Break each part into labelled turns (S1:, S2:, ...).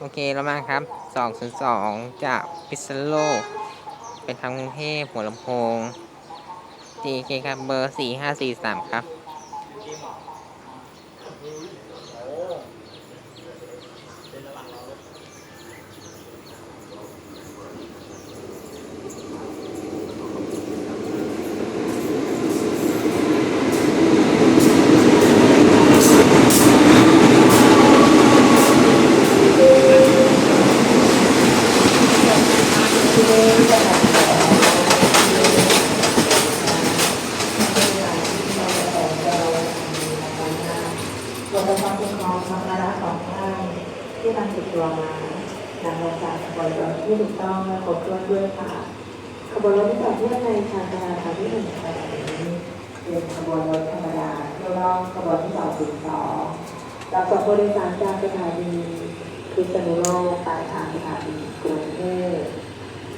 S1: โอเคแล้วมาครับ 202 จากพิษณุโลก เป็นทางกรุงเทพหัวลำโพง JK ครับเบอร์ 4543 ครับ
S2: บทความคุ้มครองสัมภาระของท่านที่นำติดตัวมานำมาจากขบวนรถที่ถูกต้องและครบถ้วนด้วยค่ะขบวนรถที่จอดเทียบในชานชาลาทางที่หนึ่งขณะนี้เป็นขบวนรถธรรมดาเที่ยวรอบขบวนที่สองถึงสองรับส่งผู้โดยสารจากสถานีพิษณุโลกปลายทางสถานีกรุงเทพ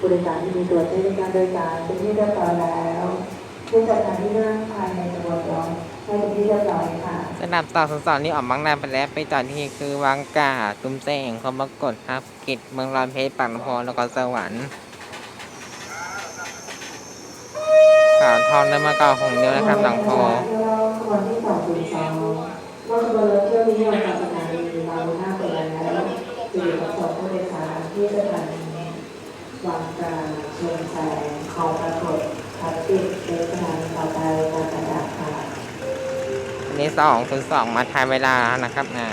S2: ผู้โดยสารที่มีตัวใช้ในการโดยสารเป็นที่เรียบร้อยแล้วได้จัดการที่นั่งภายในขบวนรถให้เป็นที่เรียบร้อยค่ะ
S1: สำหรับต่อสอนนี้ออกบางนาไปแล้วไปต่อที่คือวังกาตุ้มแสงคอมบกดครับกิจเมืองรอนเพชรปากน้ำโพแล้วก็สวรรค์ข่าวทองได้มาเก่าของเดียวนะครับหลังโพ
S2: ขบวนที่สองศูนย์สองรถขบวนรถเที่ยวนี้ออกจากสถานีบางนาไปแล้วจะอยู่กับส่งผู้โดยสารที่สถานี วางกาเชิงแสงคองปรากฏพัดติดเป็นสถานีต่อไปการกระดาษค่ะ
S1: อันนี้สองศูนย์สองมาทายเวลานะครับนะ